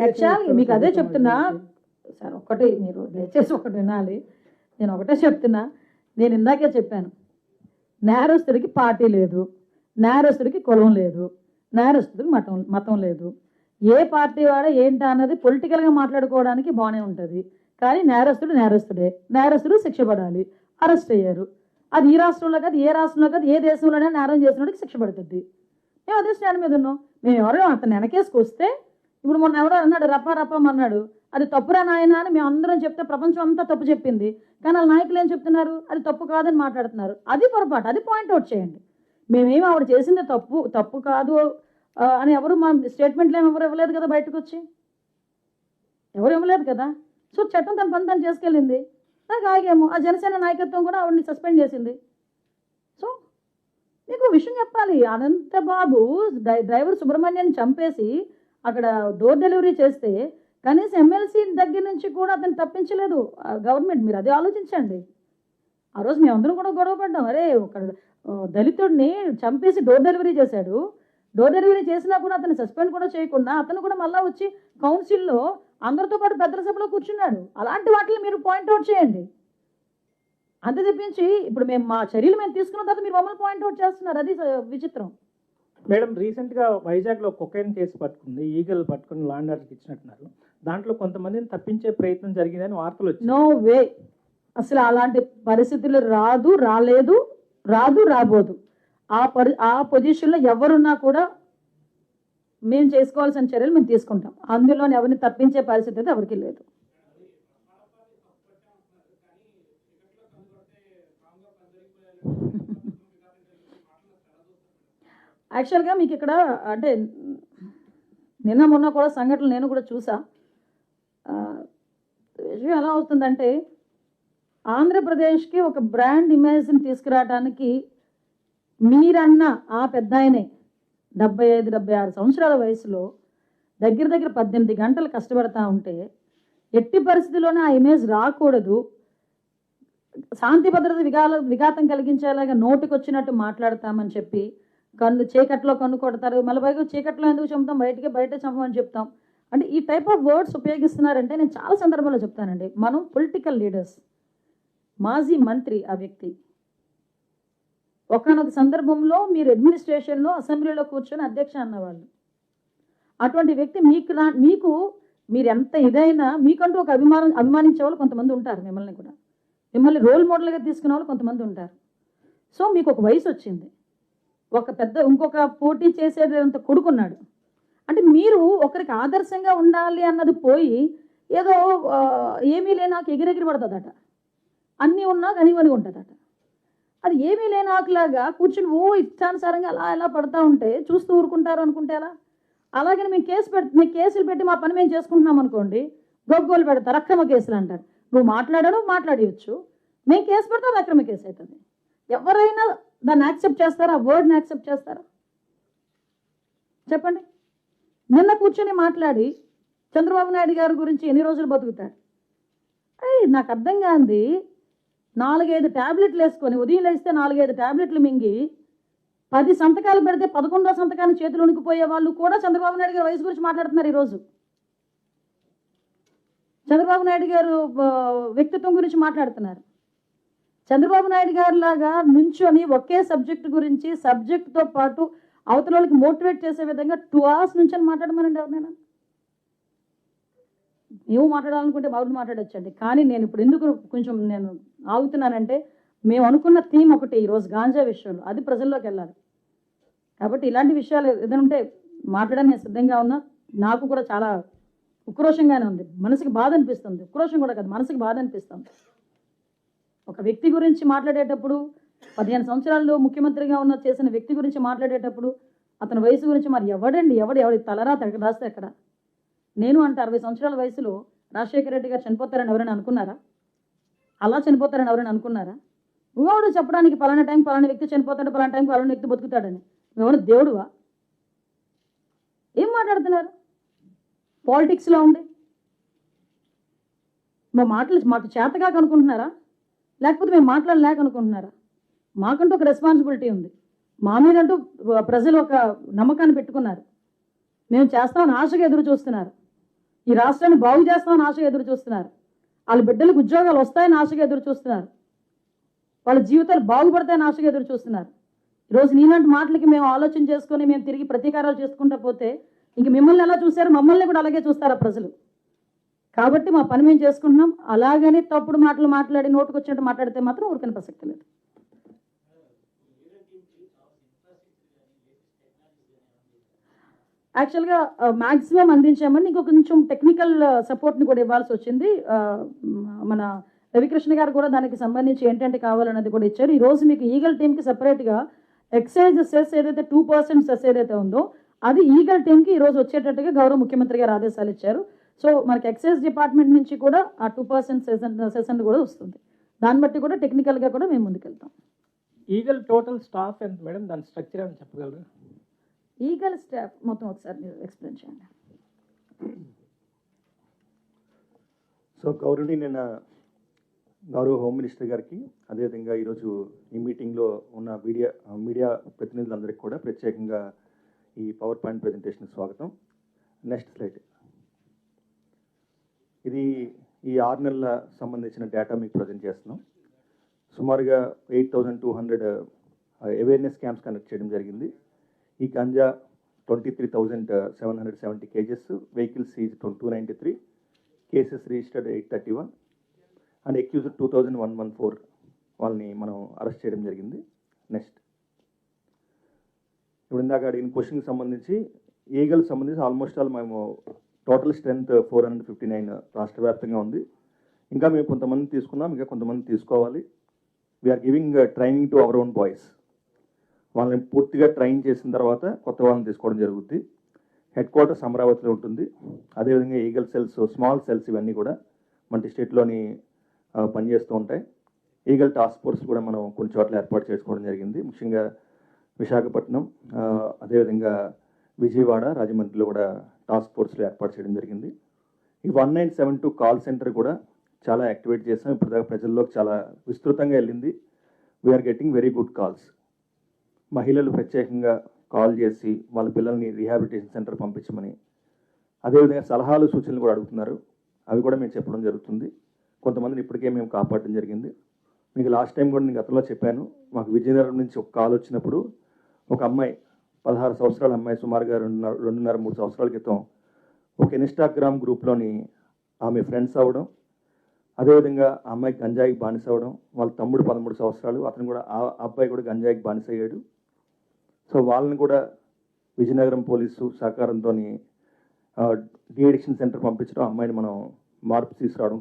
Actual మీకు అదే చెప్తున్నా. సార్ ఒకటి మీరు దయచేసి ఒకటి వినాలి. నేను ఒకటే చెప్తున్నా. నేను ఇందాకే చెప్పాను. నేరస్తుడికి పార్టీ లేదు. నేరస్తుడికి కులం లేదు. నేరస్తుడికి మతం మతం లేదు. ఏ పార్టీ వాడ ఏంటా అన్నది పొలిటికల్గా మాట్లాడుకోవడానికి బాగానే ఉంటుంది. కానీ నేరస్తుడు నేరస్తుడే. నేరస్తుడు శిక్ష పడాలి. అరెస్ట్ అయ్యారు. అది ఈ రాష్ట్రంలో కాదు ఏ రాష్ట్రంలో కాదు ఏ దేశంలోనే నేరం చేసినోడికి శిక్ష పడుతుంది. మేము అదే స్టాండ్ మీద ఉన్నాం. మేము ఎవరో అతను వెనకేసుకొస్తే ఇప్పుడు మొన్న ఎవరో అన్నాడు రప్ప రప్పం అన్నాడు. అది తప్పురా నాయన అని మేము అందరం చెప్తే ప్రపంచం అంతా తప్పు చెప్పింది. కానీ వాళ్ళ నాయకులు ఏం చెప్తున్నారు? అది తప్పు కాదని మాట్లాడుతున్నారు. అది పొరపాటు అది పాయింట్అవుట్ చేయండి. మేమేమి ఆవిడ చేసింది తప్పు తప్పు కాదు అని ఎవరు మా స్టేట్మెంట్లు ఏమి ఎవరు ఇవ్వలేదు కదా బయటకు వచ్చి ఎవరు ఇవ్వలేదు కదా? సో చట్టం తన పని తను చేసుకెళ్ళింది. నాకు ఆగేమో. ఆ జనసేన నాయకత్వం కూడా ఆవిడని సస్పెండ్ చేసింది. సో మీకు విషయం చెప్పాలి. అనంత బాబు డ్రై- డ్రైవర్ సుబ్రహ్మణ్యాన్ని చంపేసి అక్కడ డోర్ డెలివరీ చేస్తే కనీసం ఎమ్మెల్సీ దగ్గర నుంచి కూడా అతను తప్పించలేదు. గవర్నమెంట్ మీరు అదే ఆలోచించండి. ఆ రోజు మేమందరం కూడా గొడవ పడ్డాం. అరే ఒక దళితుడిని చంపేసి డోర్ డెలివరీ చేశాడు. డోర్ డెలివరీ చేసినా కూడా అతను సస్పెండ్ కూడా చేయకుండా అతను కూడా మళ్ళీ వచ్చి కౌన్సిల్లో అందరితో పాటు పెద్దల సభలో కూర్చున్నాడు. అలాంటి వాటిని మీరు పాయింట్అవుట్ చేయండి. అంతే తెప్పించి ఇప్పుడు మేము మా చర్యలు మేము తీసుకున్న తర్వాత మీరు మమ్మల్ని పాయింట్అవుట్ చేస్తున్నారు. అది విచిత్రం. మేడం రీసెంట్గా వైజాగ్లో కొకైన్ కేసు పట్టుకుంది ఈగల్ పట్టుకుని లాండ్ ఆర్డర్కి ఇచ్చినట్టున్నారు. దాంట్లో కొంతమందిని తప్పించే ప్రయత్నం జరిగిందని వార్తలు వచ్చాయి. No way. అసలు అలాంటి పరిస్థితులు రాదు రాలేదు రాదు రాబోదు. ఆ పరి ఆ పొజిషన్లో ఎవరున్నా కూడా మేము చేసుకోవాల్సిన చర్యలు మేము తీసుకుంటాం. అందులో ఎవరిని తప్పించే పరిస్థితి అయితే ఎవరికి లేదు. యాక్చువల్గా మీకు ఇక్కడ అంటే నిన్న మొన్న కూడా సంఘటనలు నేను కూడా చూసా. విషయం ఎలా అవుతుందంటే ఆంధ్రప్రదేశ్కి ఒక బ్రాండ్ ఇమేజ్ని తీసుకురావడానికి మీరన్న ఆ పెద్ద ఆయనే డెబ్బై ఐదు డెబ్బై ఆరు సంవత్సరాల వయసులో దగ్గర దగ్గర పద్దెనిమిది గంటలు కష్టపడతా ఉంటే ఎట్టి పరిస్థితుల్లోనే ఆ ఇమేజ్ రాకూడదు. శాంతి భద్రత విఘాల విఘాతం కలిగించేలాగా నోటికి వచ్చినట్టు మాట్లాడతామని చెప్పి కన్ను చీకట్లో కన్ను కొడతారు మళ్ళీ పైగా చీకట్లో ఎందుకు చంపుతాం? బయటికి బయట చంపమని చెప్తాం. అంటే ఈ టైప్ ఆఫ్ వర్డ్స్ ఉపయోగిస్తున్నారంటే నేను చాలా సందర్భాల్లో చెప్తానండి. మనం పొలిటికల్ లీడర్స్ మాజీ మంత్రి ఆ వ్యక్తి. ఒకనొక సందర్భంలో మీరు అడ్మినిస్ట్రేషన్లో అసెంబ్లీలో కూర్చొని అధ్యక్ష అన్నవాళ్ళు. అటువంటి వ్యక్తి మీకు మీకు మీరు ఎంత ఇదైనా మీకంటూ ఒక అభిమానం అభిమానించే వాళ్ళు కొంతమంది ఉంటారు మిమ్మల్ని కూడా. మిమ్మల్ని రోల్ మోడల్గా తీసుకునే వాళ్ళు కొంతమంది ఉంటారు. సో మీకు ఒక వయసు వచ్చింది. ఒక పెద్ద ఇంకొక పోటీ చేసేంత కొడుకున్నాడు. అంటే మీరు ఒకరికి ఆదర్శంగా ఉండాలి అన్నది పోయి ఏదో ఏమీ లేని నాకు ఎగిరెగిరి పడుతుందట. అన్నీ ఉన్నా కనివని ఉంటుందట. అది ఏమీ లేని ఆకులాగా కూర్చుని ఓ ఇష్టానుసారంగా అలా ఎలా పడతా ఉంటే చూస్తూ ఊరుకుంటారు అనుకుంటే ఎలా? అలాగే మేము కేసు పెట్టి మేము కేసులు పెట్టి మా పని మేము చేసుకుంటున్నాం అనుకోండి గొగ్గోలు పెడతారు అక్రమ కేసులు అంటారు. నువ్వు మాట్లాడాడు మాట్లాడవచ్చు మేము కేసు పెడితే అక్రమ కేసు అవుతుంది ఎవరైనా దాన్ని యాక్సెప్ట్ చేస్తారా? ఆ వర్డ్ని యాక్సెప్ట్ చేస్తారా? చెప్పండి. నిన్న కూర్చొని మాట్లాడి చంద్రబాబు నాయుడు గారి గురించి ఎన్ని రోజులు బతుకుతాడు? అయ్యి నాకు అర్థం కాంది. నాలుగైదు ట్యాబ్లెట్లు వేసుకొని ఉదయం లేస్తే నాలుగైదు ట్యాబ్లెట్లు మింగి పది సంతకాలు పెడితే పదకొండో సంతకాన్ని చేతులు ఉనికిపోయే వాళ్ళు కూడా చంద్రబాబు నాయుడు గారి వయసు గురించి మాట్లాడుతున్నారు ఈరోజు. చంద్రబాబు నాయుడు గారు వ్యక్తిత్వం గురించి మాట్లాడుతున్నారు. చంద్రబాబు నాయుడు గారు లాగా నుంచొని ఒకే సబ్జెక్ట్ గురించి సబ్జెక్ట్తో పాటు అవతల వాళ్ళకి మోటివేట్ చేసే విధంగా టూ అవర్స్ నుంచి మాట్లాడమనండి ఎవరినైనా? మేము మాట్లాడాలనుకుంటే బాబు మాట్లాడొచ్చండి. కానీ నేను ఇప్పుడు ఎందుకు కొంచెం నేను ఆగుతున్నానంటే మేము అనుకున్న థీమ్ ఒకటి ఈరోజు గాంజా విషయంలో అది ప్రజల్లోకి వెళ్ళాలి. కాబట్టి ఇలాంటి విషయాలు ఏదైనా ఉంటే మాట్లాడడానికి నేను సిద్ధంగా ఉన్నా. నాకు కూడా చాలా ఉక్రోషంగానే ఉంది. మనసుకి బాధ అనిపిస్తుంది. ఉక్రోషం కూడా కాదు మనసుకి బాధ అనిపిస్తుంది. ఒక వ్యక్తి గురించి మాట్లాడేటప్పుడు పదిహేను సంవత్సరాలు ముఖ్యమంత్రిగా ఉన్న చేసిన వ్యక్తి గురించి మాట్లాడేటప్పుడు అతని వయసు గురించి మరి ఎవడండి? ఎవడు? ఎవడి తలరా రాస్తే ఎక్కడ? నేను అంటే అరవై సంవత్సరాల వయసులో రాజశేఖర రెడ్డి గారు చనిపోతారని ఎవరైనా అనుకున్నారా? అలా చనిపోతారని ఎవరైనా అనుకున్నారా? నువ్వెవడు చెప్పడానికి పలానా టైం పలానా వ్యక్తి చనిపోతాడు పలానా టైం పలానా వ్యక్తి బతుకుతాడని. ఎవరు దేవుడువా? ఏం మాట్లాడుతున్నారు? పాలిటిక్స్లో ఉండి. మా మాటలు మాకు చేతగా అనుకుంటున్నారా లేకపోతే మేము మాట్లాడలేక అనుకుంటున్నారా మాకంటూ ఒక రెస్పాన్సిబిలిటీ ఉంది. మా మీదంటూ ప్రజలు ఒక నమ్మకాన్ని పెట్టుకున్నారు. మేము చేస్తామని ఆశగా ఎదురు చూస్తున్నారు. ఈ రాష్ట్రాన్ని బాగు చేస్తామని ఆశగా ఎదురు చూస్తున్నారు. వాళ్ళ బిడ్డలకు ఉద్యోగాలు వస్తాయని ఆశగా ఎదురు చూస్తున్నారు. వాళ్ళ జీవితాలు బాగుపడతాయని ఆశగా ఎదురు చూస్తున్నారు. ఈరోజు నీలాంటి మాటలకి మేము ఆలోచన చేసుకొని మేము తిరిగి ప్రతీకారాలు చేసుకుంటా పోతే ఇంక మిమ్మల్ని ఎలా చూశారు మమ్మల్ని కూడా అలాగే చూస్తారా ప్రజలు? కాబట్టి మా పని మేము చేసుకుంటున్నాం. అలాగని తప్పుడు మాటలు మాట్లాడి నోటుకు వచ్చినట్టు మాట్లాడితే మాత్రం ఊరికని ప్రసక్తి లేదు. యాక్చువల్గా మ్యాక్సిమం అందించామని ఇంకొక కొంచెం టెక్నికల్ సపోర్ట్ని కూడా ఇవ్వాల్సి వచ్చింది. మన రవికృష్ణ గారు కూడా దానికి సంబంధించి ఏంటంటే కావాలన్నది కూడా ఇచ్చారు. ఈరోజు మీకు ఈగల్ టీమ్కి సపరేట్గా ఎక్సైజ్ సెస్ ఏదైతే టూ పర్సెంట్ సెస్ ఏదైతే ఉందో అది ఈగల్ టీమ్కి ఈరోజు వచ్చేటట్టుగా గౌరవ ముఖ్యమంత్రి గారు ఆదేశాలు ఇచ్చారు. సో మనకి ఎక్సైజ్ డిపార్ట్మెంట్ నుంచి కూడా ఆ టూ పర్సెంట్ సెషన్ సెషన్ కూడా వస్తుంది. దాన్ని బట్టి కూడా టెక్నికల్గా కూడా మేము ముందుకెళ్తాం. ఈగల్ టోటల్ స్టాఫ్ ఎంత మేడం దాని స్ట్రక్చర్ అని చెప్పగలరు? ఈగల్ స్టాఫ్ మొత్తం ఒకసారి మీరు ఎక్స్ప్లెయిన్ చేయండి. సో గౌరవని నిన్న గౌరవ హోమ్ మినిస్టర్ గారికి అదేవిధంగా ఈరోజు ఈ మీటింగ్లో ఉన్న మీడియా మీడియా ప్రతినిధులందరికీ కూడా ప్రత్యేకంగా ఈ పవర్ పాయింట్ ప్రజెంటేషన్ స్వాగతం. నెక్స్ట్ స్లైడ్ ఇది ఈ ఆరు నెలల సంబంధించిన డేటా మీకు ప్రజెంట్ చేస్తున్నాం. సుమారుగా eight thousand two hundred awareness camps conduct చేయడం జరిగింది. ఈ ganja twenty three thousand seven hundred seventy kgs vehicles seize two ninety three cases registered eight thirty one and accused two thousand one one four వాళ్ళని మనం arrest చేయడం జరిగింది. Next ఇప్పుడు ఇందాక అడిగిన క్వశ్చన్కి సంబంధించి ఈగల్ సంబంధించి ఆల్మోస్ట్ ఆల్ మేము total strength four hundred fifty nine రాష్ట్ర వ్యాప్తంగా ఉంది. ఇంకా మేము కొంతమంది తీసుకున్నాం ఇంకా కొంతమంది తీసుకోవాలి. We're giving training to our own boys వాళ్ళని పూర్తిగా ట్రైన్ చేసిన తర్వాత కొత్త వాళ్ళని తీసుకోవడం జరుగుద్ది. హెడ్ క్వార్టర్స్ అమరావతిలో ఉంటుంది. అదేవిధంగా ఈగల్ సెల్స్ స్మాల్ సెల్స్ ఇవన్నీ కూడా మన స్టేట్లోని పనిచేస్తూ ఉంటాయి. ఈగల్ టాస్క్ ఫోర్స్ కూడా మనం కొన్ని చోట్ల ఏర్పాటు చేసుకోవడం జరిగింది. ముఖ్యంగా విశాఖపట్నం అదేవిధంగా విజయవాడ రాజమండ్రిలో కూడా టాస్క్ ఫోర్స్లు ఏర్పాటు చేయడం జరిగింది. ఈ one nine seven two call centre కూడా చాలా యాక్టివేట్ చేసాం ఇప్పుడు ప్రజల్లోకి చాలా విస్తృతంగా వెళ్ళింది. We're getting very good calls మహిళలు ప్రత్యేకంగా కాల్ చేసి వాళ్ళ పిల్లల్ని రీహాబిలిటేషన్ సెంటర్ పంపించమని అదేవిధంగా సలహాలు సూచనలు కూడా అడుగుతున్నారు. అవి కూడా మేము చెప్పడం జరుగుతుంది. కొంతమందిని ఇప్పటికే మేము కాపాడడం జరిగింది. మీకు లాస్ట్ టైం కూడా నేను గతంలో చెప్పాను. మాకు విజయనగరం నుంచి ఒక కాల్ వచ్చినప్పుడు ఒక అమ్మాయి పదహారు సంవత్సరాల అమ్మాయి సుమారుగా రెండున్నర రెండున్నర మూడు సంవత్సరాల క్రితం ఒక ఇన్స్టాగ్రామ్ గ్రూప్లోని ఆమె ఫ్రెండ్స్ అవ్వడం అదేవిధంగా ఆ అమ్మాయికి గంజాయికి బానిస అవ్వడం వాళ్ళ తమ్ముడు పదమూడు సంవత్సరాలు అతను కూడా ఆ అబ్బాయి కూడా గంజాయికి బానిస అయ్యాడు. సో వాళ్ళని కూడా విజయనగరం పోలీసు సహకారంతో డీ అడిక్షన్ సెంటర్ పంపించడం అమ్మాయిని మనం మార్పు తీసుకురావడం